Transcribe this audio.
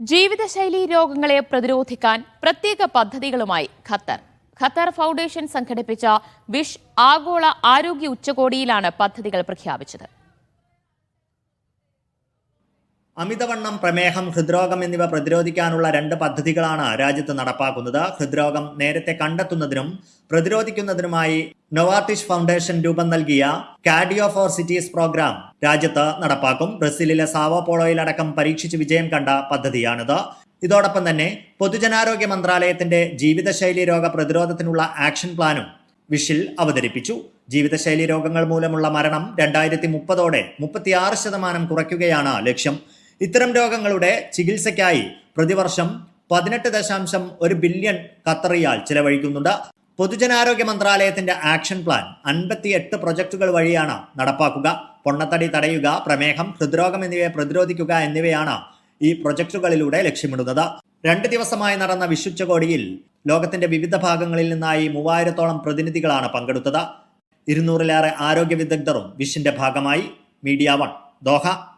ജീവിതശൈലി രോഗങ്ങളെ പ്രതിരോധിക്കാൻ പ്രത്യേക പദ്ധതികളുമായി ഖത്തർ. ഖത്തർ ഫൗണ്ടേഷൻ സംഘടിപ്പിച്ച വിഷ് ആഗോള ആരോഗ്യ ഉച്ചകോടിയിലാണ് പദ്ധതികൾ പ്രഖ്യാപിച്ചത്. അമിതവണ്ണം പ്രമേഹം ഹൃദ്രോഗം എന്നിവ പ്രതിരോധിക്കാനുള്ള രണ്ട് പദ്ധതികളാണ് രാജ്യത്ത് നടപ്പാക്കുന്നത്. ഹൃദ്രോഗം നേരത്തെ കണ്ടെത്തുന്നതിനും പ്രതിരോധിക്കുന്നതിനുമായി നൊവാർട്ടിഷ് ഫൗണ്ടേഷൻ രൂപം നൽകിയ കാഡിയോ ഫോർ സിറ്റീസ് പ്രോഗ്രാം രാജ്യത്ത് നടപ്പാക്കും. ബ്രസീലിലെ സാവോപോളോയിലടക്കം പരീക്ഷിച്ച് വിജയം കണ്ട പദ്ധതിയാണിത്. ഇതോടൊപ്പം തന്നെ പൊതുജനാരോഗ്യ മന്ത്രാലയത്തിന്റെ ജീവിതശൈലി രോഗ പ്രതിരോധത്തിനുള്ള ആക്ഷൻ പ്ലാനും വിഷിൽ അവതരിപ്പിച്ചു. ജീവിതശൈലി രോഗങ്ങൾ മൂലമുള്ള മരണം രണ്ടായിരത്തി മുപ്പതോടെ മുപ്പത്തിയാറ് ശതമാനം കുറയ്ക്കുകയാണ് ലക്ഷ്യം. ഇത്തരം രോഗങ്ങളുടെ ചികിത്സയ്ക്കായി പ്രതിവർഷം പതിനെട്ട് ദശാംശം ഒരു ബില്യൺ ഖത്തറിയാൽ ചിലവഴിക്കുന്നുണ്ട്. പൊതുജനാരോഗ്യ മന്ത്രാലയത്തിന്റെ ആക്ഷൻ പ്ലാൻ അൻപത്തിയെട്ട് പ്രൊജക്ടുകൾ വഴിയാണ് നടപ്പാക്കുക. പൊണ്ണത്തടി തടയുക പ്രമേഹം ഹൃദ്രോഗം എന്നിവയെ പ്രതിരോധിക്കുക എന്നിവയാണ് ഈ പ്രൊജക്ടുകളിലൂടെ ലക്ഷ്യമിടുന്നത്. രണ്ട് ദിവസമായി നടന്ന വിശുച്ചകോടിയിൽ ലോകത്തിന്റെ വിവിധ ഭാഗങ്ങളിൽ നിന്നായി മൂവായിരത്തോളം പ്രതിനിധികളാണ് പങ്കെടുത്തത്. ഇരുന്നൂറിലേറെ ആരോഗ്യ വിദഗ്ധരും വിഷിന്റെ ഭാഗമായി. Media one Doha.